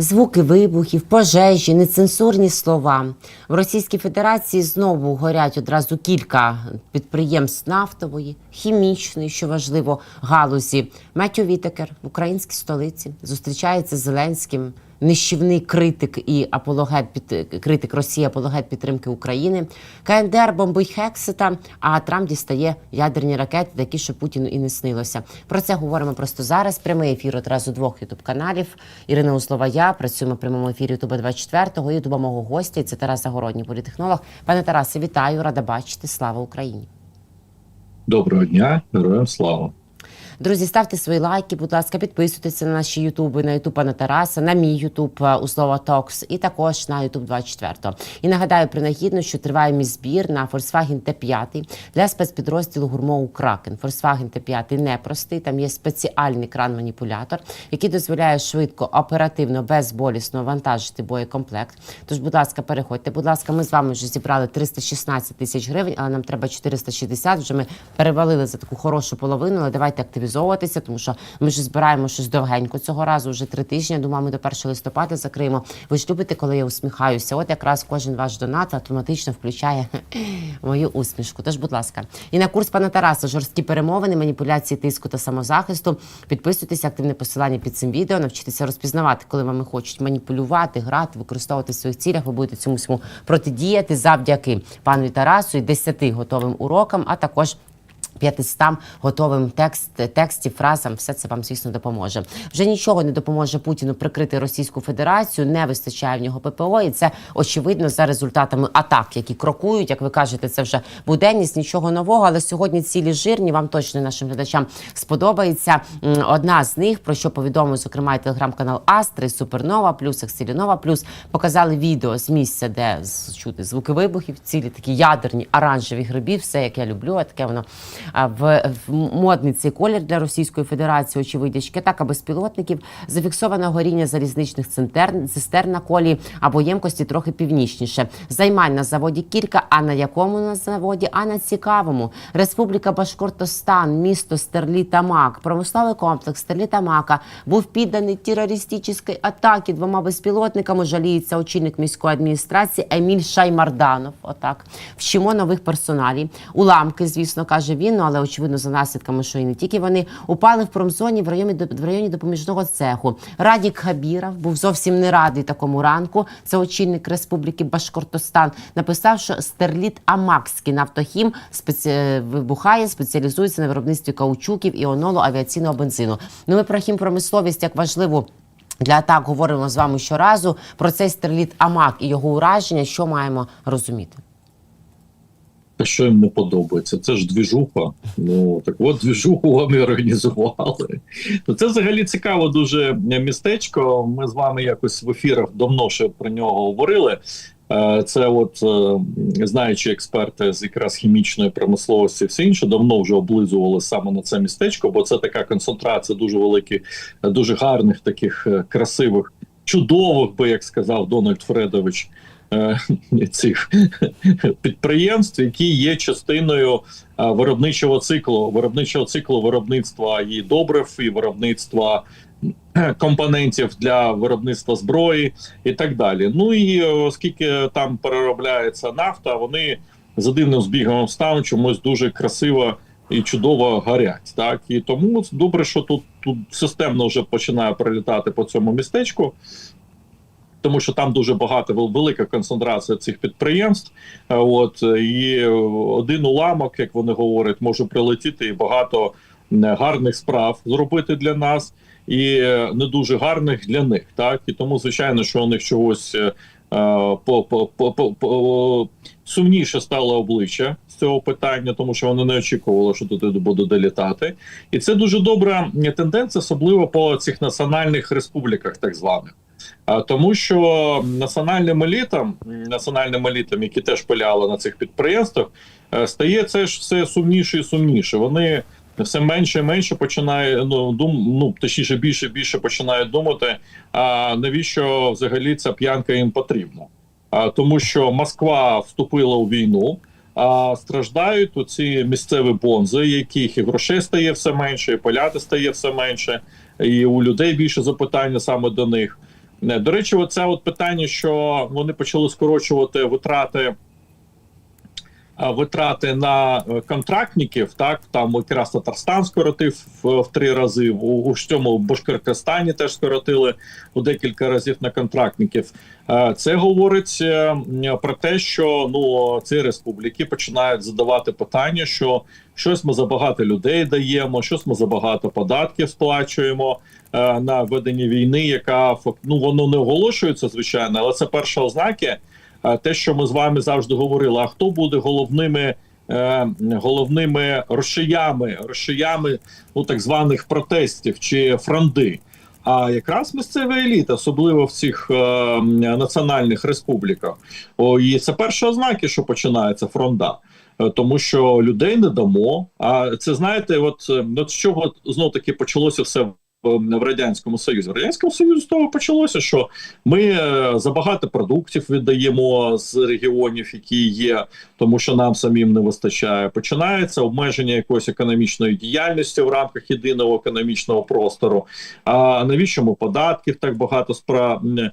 Звуки вибухів, пожежі, нецензурні слова. В Російській Федерації знову горять одразу кілька підприємств нафтової, хімічної, що важливо, галузі. Метю Вітекер в українській столиці зустрічається з Зеленським. Нищівний критик і апологет під критик Росії, апологет підтримки України. КНДР бомбить Хексита, а Трамп дістає ядерні ракети, такі, що Путіну і не снилося. Про це говоримо просто зараз. Прямий ефір одразу двох ютуб каналів. Ірина Услова, я працюємо в прямому ефірі Ютуба 24-го. Ютуба мого гостя. Це Тарас Загородній, політехнолог. Пане Тарасе, вітаю, рада бачити. Слава Україні. Доброго дня, героям слава. Друзі, ставте свої лайки, будь ласка, підписуйтеся на наші ютуби, на ютуб пана Тараса, на мій ютуб Услова Токс і також на ютуб 24. І нагадаю принагідно, що триває мій збір на Volkswagen T5 для спецпідрозділу гурмову Кракен. Volkswagen T5 непростий, там є спеціальний кран-маніпулятор, який дозволяє швидко, оперативно, безболісно вантажити боєкомплект. Тож, будь ласка, переходьте. Будь ласка, ми з вами вже зібрали 316 тисяч гривень, але нам треба 460. Вже ми перевалили за таку хорошу половину. Але давайте активізовуватися, тому що ми ж збираємо щось довгенько цього разу. Вже три тижні. Думаю, ми до 1 листопада закриємо. Ви ж любите, коли я усміхаюся. От якраз кожен ваш донат автоматично включає мою усмішку. Тож, будь ласка, і на курс пана Тараса жорсткі перемовини, маніпуляції тиску та самозахисту. Підписуйтеся, активне посилання під цим відео. Навчитися розпізнавати, коли вами хочуть маніпулювати, грати, використовувати в своїх цілях. Ви будете цьому всьому протидіяти завдяки пану Тарасу і 10 готовим урокам, а також 500 готовим текст, текстів, фразам, все це вам, звісно, допоможе. Вже нічого не допоможе Путіну прикрити Російську Федерацію, не вистачає в нього ППО, і це очевидно за результатами атак, які крокують. Як ви кажете, це вже буденність, нічого нового. Але сьогодні цілі жирні. Вам точно нашим глядачам сподобається. Одна з них, про що повідомив, зокрема, і телеграм-канал Астри, Супернова Плюс, Акселінова Плюс, показали відео з місця, де чути звуки вибухів, цілі такі ядерні оранжеві гриби, все як я люблю. А таке воно в, модний цей колір для Російської Федерації, очевидячки, так, а безпілотників зафіксовано горіння залізничних цистерн, цистерн на колії або ємкості трохи північніше. Займань на заводі кілька, а на якому на заводі? А на цікавому. Республіка Башкортостан, місто Стерлітамак, промисловий комплекс Стерлітамака був підданий терористичній атаки двома безпілотниками. Жаліється очільник міської адміністрації Еміль Шаймарданов. Отак вчимо нових персоналів. Уламки, звісно, каже він. Ну але очевидно за наслідками, що і не тільки вони упали в промзоні в районі в районі допоміжного цеху. Радік Хабіров був зовсім не радий такому ранку. Це очільник Республіки Башкортостан. Написав, що стерліт Амакський нафтохім спеці... вибухає, спеціалізується на виробництві каучуків і онолу авіаційного бензину. Ну ми про хімпромисловість як важливу. Для атак говоримо з вами щоразу про цей стерліт Амак і його ураження. Що маємо розуміти? Те, що їм не подобається, це ж двіжуха. Ну так от двіжуху вони організували. Ну це взагалі цікаво дуже містечко. Ми з вами якось в ефірах давно ще про нього говорили. Е, Це, от е, знаючи експерти з якраз хімічної промисловості, все інше давно вже облизували саме на це містечко, бо це така концентрація дуже великих, дуже гарних, таких е, красивих, чудових, би як сказав Дональд Фредович. Е, Цих підприємств, які є частиною е, виробничого циклу, виробничого циклу виробництва і добрив, і виробництва е, компонентів для виробництва зброї і так далі. Ну і оскільки там переробляється нафта, вони за дивним збігом обставин чомусь дуже красиво і чудово горять. Так і тому добре, що тут тут системно вже починає прилітати по цьому містечку. Тому що там дуже багато велика концентрація цих підприємств. Е, От і один уламок, як вони говорять, може прилетіти і багато гарних справ зробити для нас, і е, не дуже гарних для них. Так і тому, звичайно, що у них чогось е, по, по, по, по, по сумніше стало обличчя з цього питання, тому що вони не очікували, що туди буде долітати. І це дуже добра тенденція, особливо по цих національних республіках, так званих. Тому що національним елітам, національним елітам, які теж пиляли на цих підприємствах, е, стає це ж все сумніше і сумніше. Вони все менше і менше починає ну дум, ну точніше більше і більше починають думати, а навіщо взагалі ця п'янка їм потрібна? А тому, що Москва вступила у війну. А страждають оці місцеві бонзи, яких і грошей стає все менше, і поляти стає все менше, і у людей більше запитання саме до них. До речі, оце от питання, що вони почали скорочувати витрати. Е, Витрати на е, контрактників, так там якраз Татарстан скоротив в, три рази. У, у цьому Башкортостані теж скоротили у декілька разів на контрактників. Е, Це говорить про те, що ну ці республіки починають задавати питання, що щось ми забагато людей даємо, щось ми забагато податків сплачуємо на ведення війни, яка ну воно не оголошується, звичайно, але це перші ознаки. Те, що ми з вами завжди говорили, а хто буде головними. е, Головними рушіями, рушіями ну так званих протестів чи фронди. А якраз місцева еліта, особливо в цих е, національних республіках, о, і це перші ознаки, що починається фронда. Е, Тому що людей не дамо. А це знаєте, от, е, от з чого знов таки почалося все в, радянському союзі. В радянському союзі з того почалося, що ми е, забагато продуктів віддаємо з регіонів, які є, тому що нам самим не вистачає. Починається обмеження якоїсь економічної діяльності в рамках єдиного економічного простору. А навіщо ми податків так багато спра е,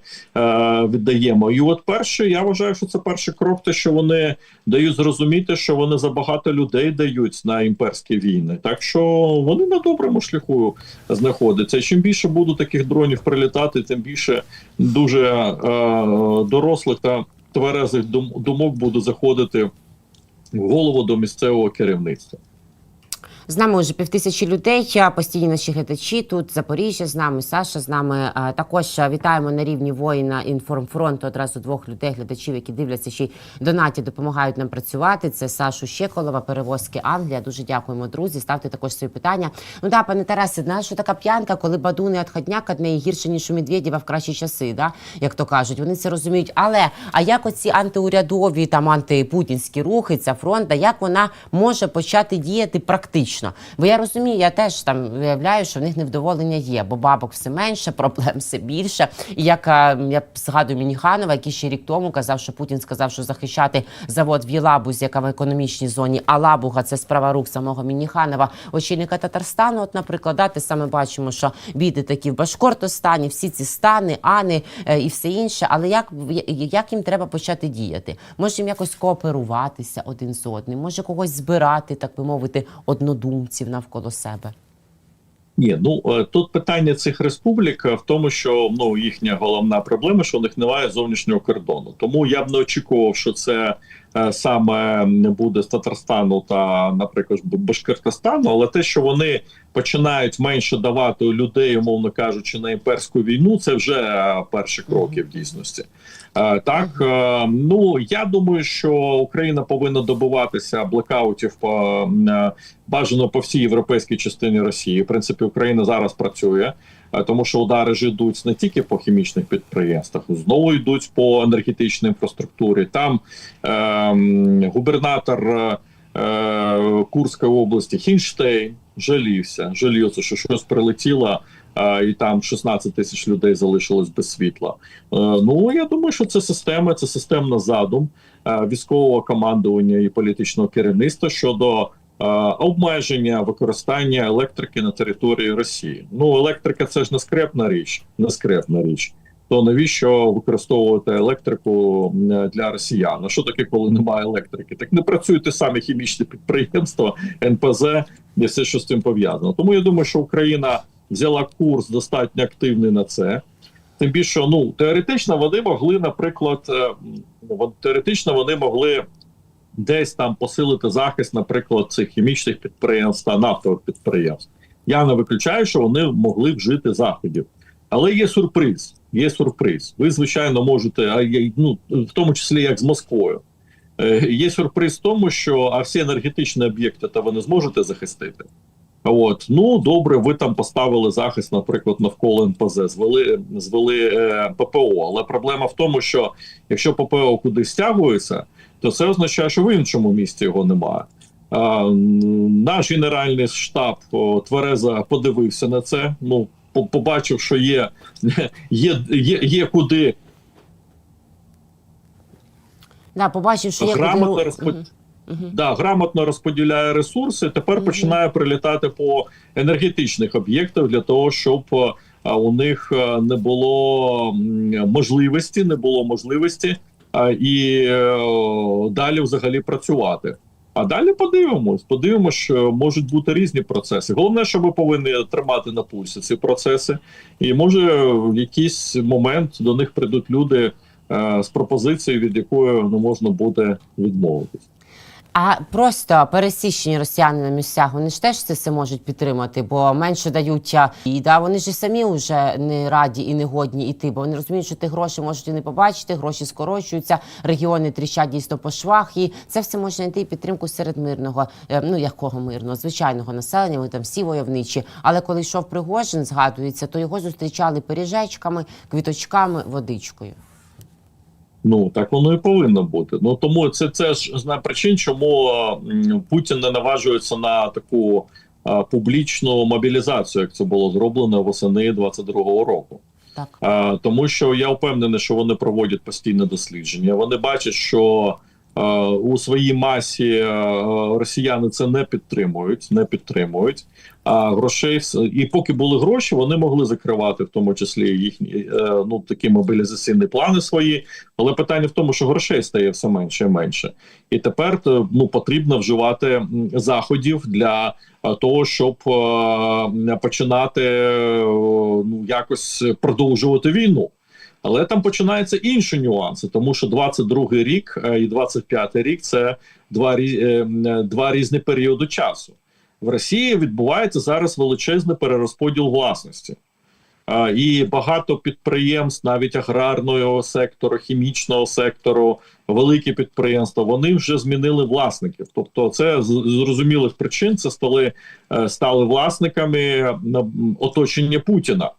віддаємо? І от перше, я вважаю, що це перший крок, те, що вони дають зрозуміти, що вони забагато людей дають на імперські війни. Так що вони на доброму шляху знаходяться. І чим більше буде таких дронів прилітати, тим більше дуже е, дорослих та тверезих дум- думок буде заходити в голову до місцевого керівництва. З нами вже півтисячі людей. Постійні наші глядачі тут Запоріжжя з нами, Саша з нами. Також вітаємо на рівні воїна інформфронту одразу двох людей, глядачів, які дивляться ще й донаті, допомагають нам працювати. Це Сашу Щеколова, перевозки Англія. Дуже дякуємо, друзі. Ставте також свої питання. Ну да, пане Тарасе, знаєш, що така п'янка, коли бадуни відходняк від неї гірше ніж у Медведєва в кращі часи, да? як то кажуть. Вони це розуміють. Але а як оці антиурядові там антипутінські рухи, ця фронта, як вона може почати діяти практично? Бо я розумію, я теж там виявляю, що в них невдоволення є, бо бабок все менше, проблем все більше. І як я згадую Мініханова, який ще рік тому казав, що Путін сказав, що захищати завод в Єлабузі, яка в економічній зоні, а Лабуга це справа рук самого Мініханова, очільника Татарстану. От, наприклад, да, те саме бачимо, що біди такі в Башкортостані, всі ці стани, ани е, і все інше. Але як, як їм треба почати діяти? Може їм якось кооперуватися один з одним, може когось збирати, так би мовити, однодумців навколо себе. Ні, ну е, тут питання цих республік е, в тому, що ну їхня головна проблема, що у них немає зовнішнього кордону. Тому я б не очікував, що це саме буде з Татарстану та, наприклад, Башкортостану, але те, що вони починають менше давати людей, умовно кажучи, на імперську війну, це вже е, перші кроки в дійсності. Е, Так, е, ну я думаю, що Україна повинна добиватися блекаутів по е, бажано по всій європейській частині Росії. В принципі, Україна зараз працює, е, тому що удари ж йдуть не тільки по хімічних підприємствах, знову йдуть по енергетичній інфраструктурі. Там е, губернатор е, е, Курської області Хінштейн жалівся, жалівся, що щось прилетіло. е, І там 16 тисяч людей залишилось без світла. Е, Ну я думаю, що це система, це системна задум е, військового командування і політичного керівництва щодо е, обмеження використання електрики на території Росії. Ну, електрика це ж не скрепна річ, не скрепна річ. То навіщо використовувати електрику для росіян? А що таке, коли немає електрики? Так не працюють ті самі хімічні підприємства, НПЗ і все, що з цим пов'язано. Тому я думаю, що Україна взяла курс достатньо активний на це. Тим більше, ну теоретично вони могли, наприклад, е, теоретично вони могли десь там посилити захист, наприклад, цих хімічних підприємств та нафтових підприємств. Я не виключаю, що вони могли вжити заходів. Але є сюрприз. Є сюрприз. Ви, звичайно, можете, ну, в тому числі як з Москвою. Е, є сюрприз в тому, що а всі енергетичні об'єкти та ви не зможете захистити. От ну добре, ви там поставили захист, наприклад, навколо НПЗ, звели звели е, ППО. Але проблема в тому, що якщо ППО кудись стягується, то це означає, що в іншому місці його немає. А, наш генеральний штаб о, тверезо подивився на це. Ну побачив, що є, є, є, є куди Да, побачив, що є грамотно куди... розпо... Мгм. Мгм. да, грамотно розподіляє ресурси. Тепер Мгм. починає прилітати по енергетичних об'єктах для того, щоб у них е, не було можливості, не було можливості і е, далі взагалі працювати. А далі подивимось, подивимось, що можуть бути різні процеси. Головне, що ми повинні тримати на пульсі ці процеси, і може в якийсь момент до них прийдуть люди е, з пропозицією, від якої не можна буде відмовитись. А просто пересічні росіяни на місцях вони ж теж це все можуть підтримати, бо менше дають і да вони ж самі вже не раді і не годні йти, бо вони розуміють, що ти гроші можуть і не побачити, гроші скорочуються, регіони тріщать дійсно по швах, і це все може знайти підтримку серед мирного, е, ну якого мирного, звичайного населення. Ми там всі войовничі. Але коли йшов Пригожин, згадується, то його зустрічали пиріжечками, квіточками, водичкою. Ну так воно і повинно бути. Ну тому це це ж з причин, чому Путін не наважується на таку а, публічну мобілізацію, як це було зроблено восени 22-го року. Так. А, тому що я впевнений, що вони проводять постійне дослідження. Вони бачать, що у своїй масі росіяни це не підтримують, не підтримують. А грошей і поки були гроші, вони могли закривати в тому числі їхні е, ну такі мобілізаційні плани свої. Але питання в тому, що грошей стає все менше і менше, і тепер ну потрібно вживати заходів для е, того, щоб е, починати е, ну якось продовжувати війну. Але там починаються інші нюанси, тому що 22-й рік е, і 25-й рік це два, е, м, два різні періоди часу. В Росії відбувається зараз величезний перерозподіл власності. І багато підприємств, навіть аграрного сектору, хімічного сектору, великі підприємства, вони вже змінили власників. Тобто, це з зрозумілих причин це стали, е, стали власниками е, оточення Путіна.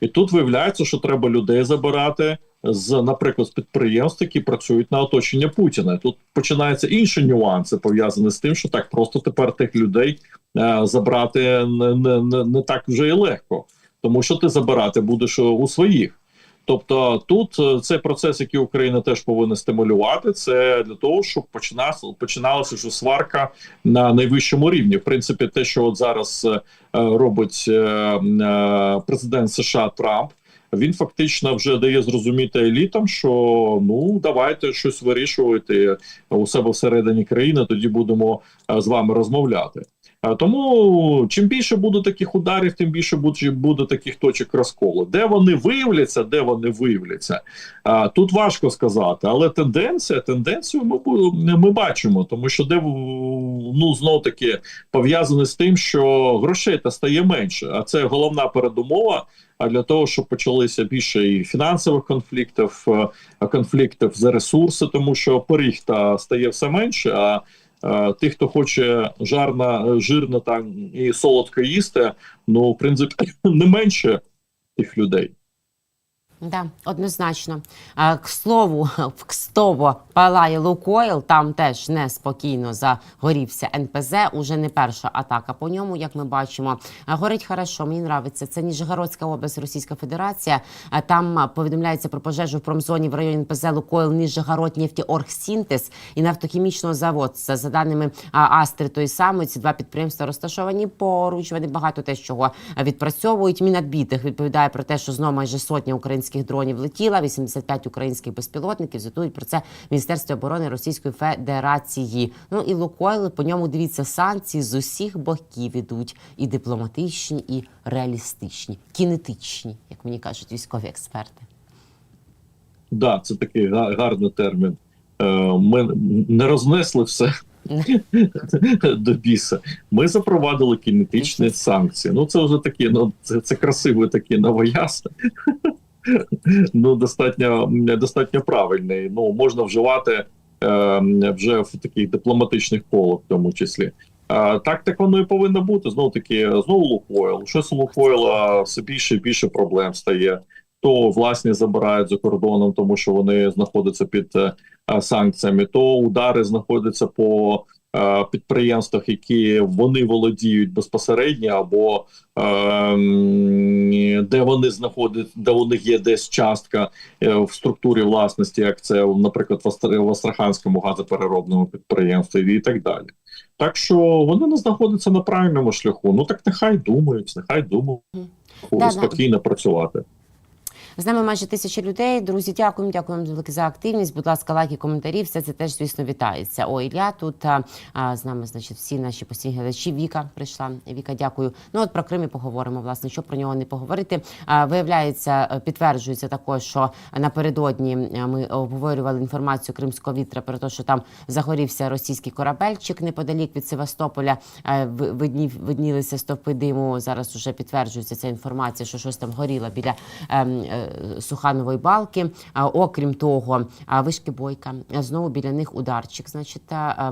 І тут виявляється, що треба людей забирати з, наприклад, з підприємств, які працюють на оточення Путіна. Тут починаються інші нюанси пов'язані з тим, що так просто тепер тих людей е, забрати не, не, не, так вже і легко, тому що ти забирати будеш у своїх. Тобто тут е, цей процес, який Україна теж повинна стимулювати, це для того, щоб починалася починалася вже сварка на найвищому рівні. В принципі, те, що от зараз е, робить е, е, президент США Трамп. Він фактично вже дає зрозуміти елітам, що ну давайте щось вирішувати у себе всередині країни. Тоді будемо з вами розмовляти. Е, Тому чим більше буде таких ударів, тим більше буде, буде таких точок розколу. Де вони виявляться, де вони виявляться, е, тут важко сказати, але тенденція, тенденцію ми, ми бачимо, тому що де ну знов таки пов'язане з тим, що грошей та стає менше, а це головна передумова. А для того, щоб почалися більше і фінансових конфліктів, е, конфліктів за ресурси, тому що поріг та стає все менше. А тих, хто хоче жарна, жирно там і солодко їсти, ну в принципі не менше тих людей. Да, однозначно. К слову, в Кстово палає Лукойл, там теж неспокійно загорівся НПЗ. Уже не перша атака по ньому, як ми бачимо. Горить хорошо, мені нравиться. Це Ніжегородська область, Російська Федерація. Там повідомляється про пожежу в промзоні в районі НПЗ Лукойл Ніжегород Нефтеоргсінтез і нафтохімічного завод. Це за даними Астри тої самої, ці два підприємства розташовані поруч. Вони багато те, чого відпрацьовують. Мінадбітих відповідає про те, що знову майже сотня українських дронів летіла. 85 українських безпілотників. Звітують про це Міністерство оборони Російської Федерації. Ну і Лукойл, по ньому дивіться санкції з усіх боків ідуть і дипломатичні, і реалістичні, кінетичні, як мені кажуть військові експерти. Да, це такий гарний термін. Е, Ми не рознесли все до біса. Ми запровадили кінетичні санкції. Ну, це вже такі, ну це, це красивий такий новояз. Ну, достатньо достатньо правильний. Ну, можна вживати е, вже в таких дипломатичних колах, в тому числі. Так, так воно і повинно бути. Знову таки, знову Лукойл. Щось у Лукойла все більше і більше проблем стає. То власні забирають за кордоном, тому що вони знаходяться під е, санкціями, то удари знаходяться по е, підприємствах, які вони володіють безпосередньо, або е, де вони знаходять, де у них є десь частка е, в структурі власності, як це, наприклад, в Астраханському газопереробному підприємстві і так далі. Так що вони не знаходяться на правильному шляху. Ну так нехай думають, нехай думають Да-да. спокійно працювати. З нами майже тисяча людей. Друзі, дякуємо, дякуємо велике за активність. Будь ласка, лайки, коментарі. Все це теж, звісно, вітається. О, Ілля тут а, а, з нами, значить, всі наші постійні глядачі. Віка прийшла. Віка, дякую. Ну от про Крим і поговоримо. Власне, що про нього не поговорити. А, виявляється, е, підтверджується також, що напередодні е, ми обговорювали інформацію кримського вітра про те, що там загорівся російський корабельчик неподалік від Севастополя. Е, ви- виднів, виднілися стовпи диму. Зараз вже підтверджується ця інформація, що щось там горіло біля ем, Суханової балки. Окрім того, вишки бойка знову біля них ударчик. Значить,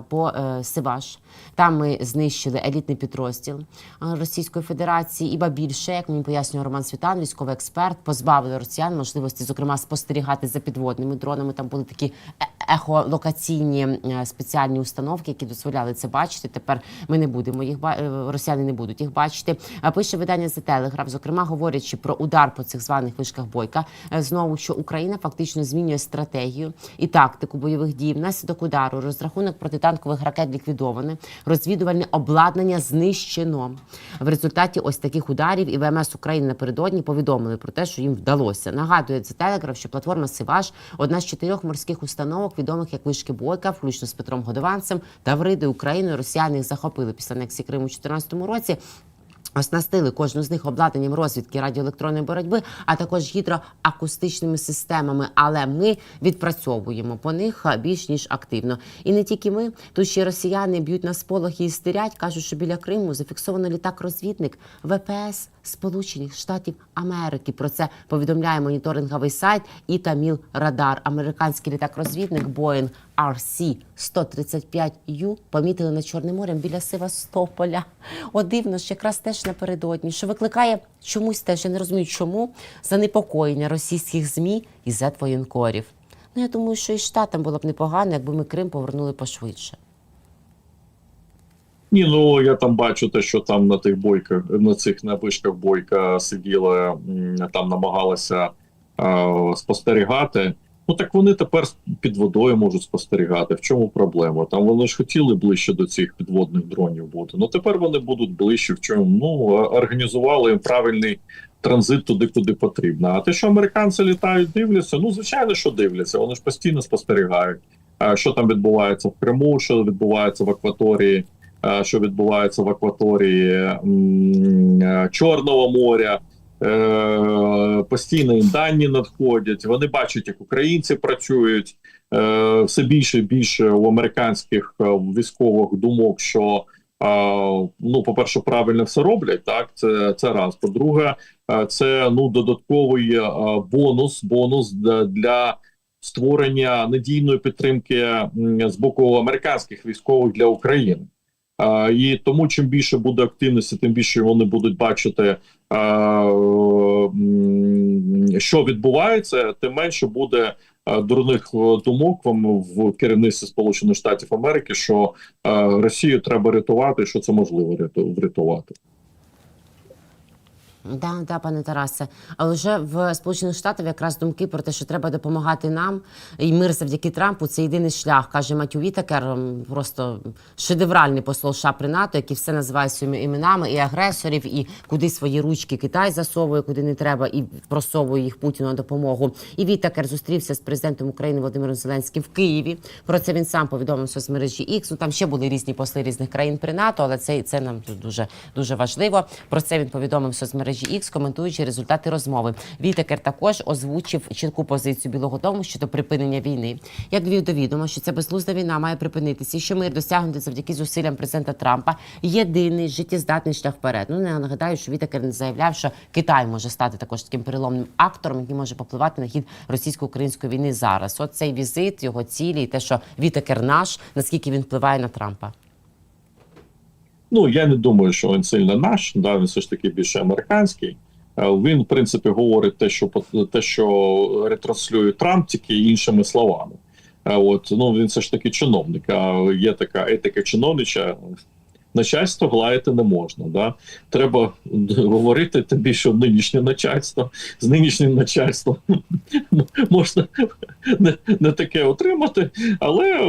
по е, Сиваш. Там ми знищили елітний підрозділ Російської Федерації. Іба більше, як мені пояснює Роман Світан, військовий експерт, позбавили росіян можливості, зокрема, спостерігати за підводними дронами. Там були такі е- ехолокаційні е, спеціальні установки, які дозволяли це бачити. Тепер ми не будемо їх ба- росіяни не будуть їх бачити. Пише видання за телеграф, зокрема говорячи про удар по цих званих вишках бойка. Е, Знову що Україна фактично змінює стратегію і тактику бойових дій. Внаслідок удару розрахунок протитанкових ракет ліквідований, розвідувальне обладнання знищено. В результаті ось таких ударів і ВМС України напередодні повідомили про те, що їм вдалося. Нагадує це телеграф, що платформа Сиваш одна з чотирьох морських установок, відомих як вишки Бойка, включно з Петром Годованцем, Тавриди Україною. Росіяни їх захопили після анексії Криму у 2014 році. Оснастили кожну з них обладнанням розвідки радіоелектронної боротьби, а також гідроакустичними системами. Але ми відпрацьовуємо по них більш ніж активно. І не тільки ми тут ще росіяни б'ють на сполохи і стирять. кажуть, що біля Криму зафіксовано літак-розвідник ВПС Сполучених Штатів Америки. Про це повідомляє моніторинговий сайт Ітаміл Радар. Американський літак-розвідник Boeing RC 135U помітили над Чорним морем біля Севастополя. О, дивно ж, якраз теж напередодні, що викликає чомусь теж, я не розумію, чому занепокоєння російських змі і зет-воєнкорів. Ну, я думаю, що і штатам було б непогано, якби ми Крим повернули пошвидше. Ні, ну я там бачу те, що там на тих бойках, на цих на вишках бойка сиділа, там намагалася е, спостерігати. Ну так вони тепер під водою можуть спостерігати. В чому проблема? Там вони ж хотіли ближче до цих підводних дронів бути. Ну тепер вони будуть ближче. В чому? Ну організували правильний транзит туди, куди потрібно. А те, що американці літають, дивляться, ну звичайно, що дивляться. Вони ж постійно спостерігають. Що там відбувається в Криму, що відбувається в акваторії що відбувається в акваторії е, Чорного моря. Е, Постійно їм дані надходять. Вони бачать, як українці працюють. Е, Все більше і більше у американських е, військових думок, що е, ну, по-перше, правильно все роблять. Так, це, це раз. По-друге, е, це ну додатковий е, бонус, бонус для створення надійної підтримки з боку американських військових для України. І тому, чим більше буде активності, тим більше вони будуть бачити, що відбувається, тим менше буде дурних е, думок вам в керівництві Сполучених Штатів Америки, що Росію треба рятувати, що це можливо врятувати. Да, да, пане Тарасе. Але вже в Сполучених Штатах якраз думки про те, що треба допомагати нам, і мир завдяки Трампу це єдиний шлях, каже Матю Вітакер, просто шедевральний посол США при НАТО, який все називає своїми іменами і агресорів, і куди свої ручки Китай засовує, куди не треба, і просовує їх Путіну на допомогу. І Вітакер зустрівся з президентом України Володимиром Зеленським в Києві. Про це він сам повідомив соцмережі X. Ну там ще були різні посли різних країн при НАТО, але це, це нам дуже дуже важливо. Про це він повідомив соцмережі X, коментуючи результати розмови. Вітакер також озвучив чітку позицію Білого Дому щодо припинення війни. Як довів до відома, що ця безглузда війна має припинитися, і що мир досягнути завдяки зусиллям президента Трампа єдиний життєздатний шлях вперед. Ну не нагадаю, що Вітакер не заявляв, що Китай може стати також таким переломним актором, який може попливати на хід російсько-української війни зараз. От цей візит, його цілі, і те, що Вітакер наш, наскільки він впливає на Трампа. Ну я не думаю, що він сильно наш. Да, він все ж таки більше американський. Е, Він, в принципі, говорить те, що те, що ретранслює Трамп, тільки іншими словами. От ну він все ж таки чиновник. А є така етика чиновнича. Начальство глаяти не можна. Да? Треба говорити тобі, що нинішнє начальство з нинішнім начальством можна не, не таке отримати. Але е,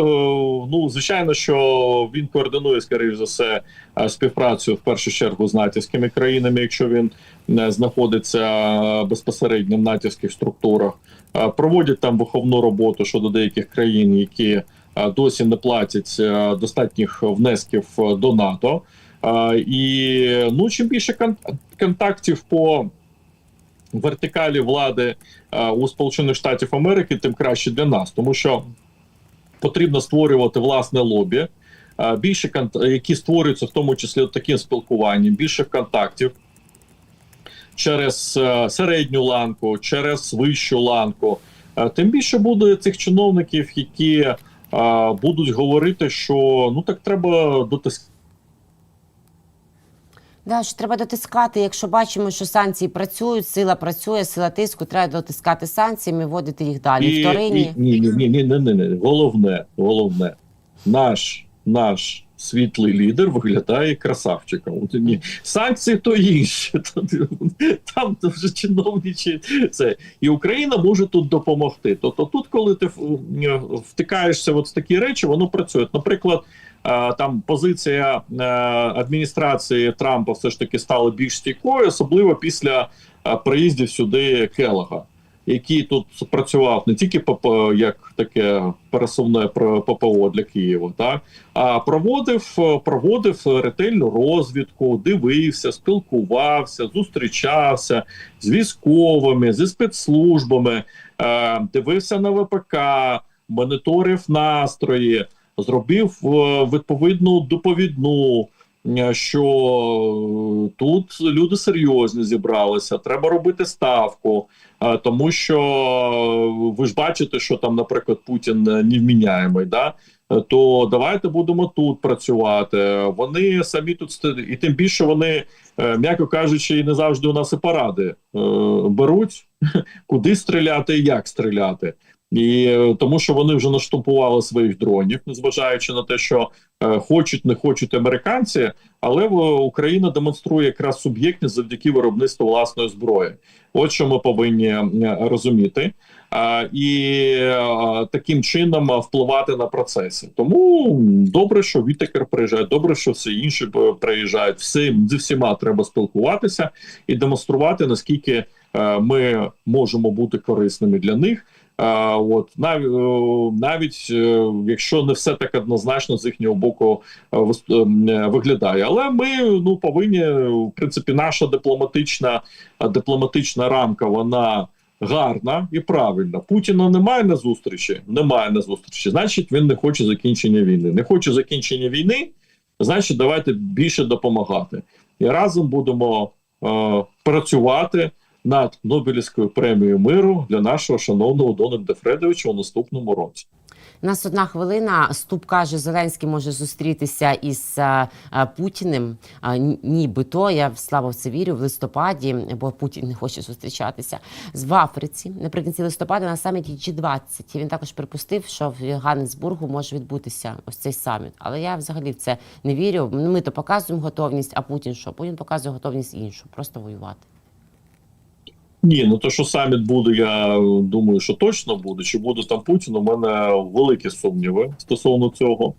ну звичайно, що він координує, скоріш за все, е, співпрацю в першу чергу з натівськими країнами, якщо він не знаходиться е, безпосередньо в натівських структурах. Е, Проводять там виховну роботу щодо деяких країн, які е, досі не платять е, достатніх внесків е, до НАТО. І ну чим більше контактів по вертикалі влади е, у Сполучених Штатів Америки, тим краще для нас, тому що потрібно створювати власне лобі, більше які створюються в тому числі таким спілкуванням, більше контактів через середню ланку, через вищу ланку. Тим більше буде цих чиновників, які е, будуть говорити, що ну так треба дотискати. Да, що треба дотискати. Якщо бачимо, що санкції працюють, сила працює, сила тиску, треба дотискати санкціями, вводити їх далі. Вторинні. Ні, ні, ні, ні, ні, ні, ні. Головне, головне, наш, наш світлий лідер виглядає красавчиком. Санкції то інше. Там то вже чиновничі це. І Україна може тут допомогти. Тобто тут, коли ти втикаєшся от в такі речі, воно працює. Наприклад, там позиція е, адміністрації Трампа все ж таки стала більш стійкою, особливо після е, приїздів сюди Келога який тут працював не тільки як таке пересувне ППО для Києва, так а проводив е, проводив ретельну розвідку, дивився, спілкувався, зустрічався з військовими, зі спецслужбами, е, дивився на ВПК, моніторив настрої, зробив е, відповідну доповідну. Е, Що е, тут люди серйозні зібралися, треба робити ставку. Е, тому що ви ж бачите, що там, наприклад, Путін невміняємий, да? То давайте будемо тут працювати. Вони самі тут і тим більше вони, м'яко кажучи, і не завжди у нас і поради е, беруть, куди стріляти і як стріляти. І е, тому, що вони вже наштампували своїх дронів, незважаючи на те, що е, хочуть, не хочуть американці, але в- Україна демонструє якраз суб'єктність завдяки виробництву власної зброї. От що ми повинні е, розуміти, а, і е, таким чином е, впливати на процеси. Тому добре, що Вітекер приїжджає, добре, що всі інші приїжджають. Всі зі всіма треба спілкуватися і демонструвати наскільки е, ми можемо бути корисними для них. От навіть навіть е, якщо не все так однозначно з їхнього боку е, е, виглядає, але ми ну повинні в принципі наша дипломатична дипломатична рамка вона гарна і правильна. Путіна немає на зустрічі, немає на зустрічі. Значить, він не хоче закінчення війни. Не хоче закінчення війни, значить, давайте більше допомагати. І разом будемо е, працювати над Нобелівською премією миру для нашого шановного Дональда Фредовича у наступному році. Нас одна хвилина. Ступ каже, Зеленський може зустрітися із а, а, Путіним. Ні- нібито я слава в це вірю в листопаді, бо Путін не хоче зустрічатися з в Африці наприкінці листопада на саміті G20. Він також припустив, що в Ганнесбургу може відбутися ось цей саміт. Але я взагалі в це не вірю. Ми то показуємо готовність, а Путін що? Путін показує готовність іншу, просто воювати. Ні, ну то, що саміт буде, я думаю, що точно буде. Чи буде там Путін? У мене великі сумніви стосовно цього.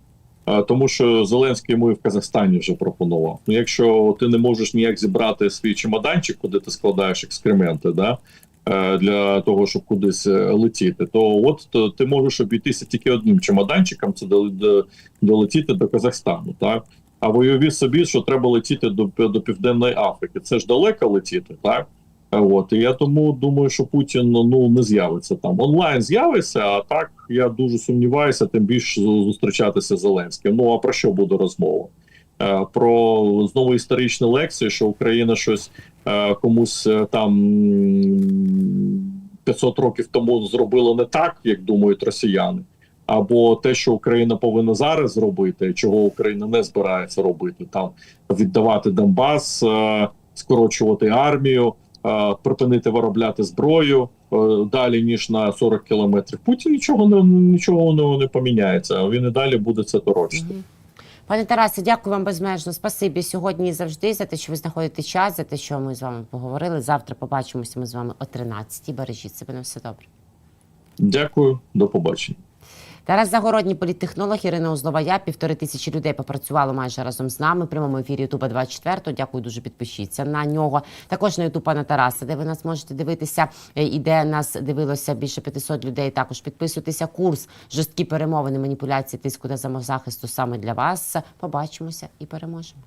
Тому що Зеленський йому і в Казахстані вже пропонував. Ну, якщо ти не можеш ніяк зібрати свій чемоданчик, куди ти складаєш екскременти, да, е, для того, щоб кудись е, летіти, то от то ти можеш обійтися тільки одним чемоданчиком, це до- до- долетіти до Казахстану. Так? А вияві собі, що треба летіти до, до Південної Африки. Це ж далеко летіти, так? От і я тому думаю, що Путін ну не з'явиться там. Онлайн з'явиться, а так я дуже сумніваюся, тим більше зустрічатися з Зеленським. Ну а про що буде розмова? Е, Про знову історичні лекції, що Україна щось е, комусь е, там 500 років тому зробила не так, як думають росіяни. Або те, що Україна повинна зараз зробити, чого Україна не збирається робити, там віддавати Донбас, скорочувати армію, припинити виробляти зброю е, далі ніж на 40 кілометрів. Путін нічого не нічого не, не поміняється. Він і далі буде це торочити. Пане Тарасе, дякую вам безмежно. Спасибі сьогодні і завжди за те, що ви знаходите час, за те, що ми з вами поговорили. Завтра побачимося ми з вами о 13-й. Бережіть себе на все добре. Дякую, до побачення. Тарас Загородній політтехнолог Ірина. Я півтори тисячі людей попрацювало майже разом з нами. В прямому ефірі Ютуба 24. Дякую дуже. Підпишіться на нього. Також на Ютуб пана Тараса, де ви нас можете дивитися, е, і де нас дивилося більше 500 людей. Також підписуйтеся. Курс жорсткі перемовини, маніпуляції, тиску та самозахисту саме для вас. Побачимося і переможемо.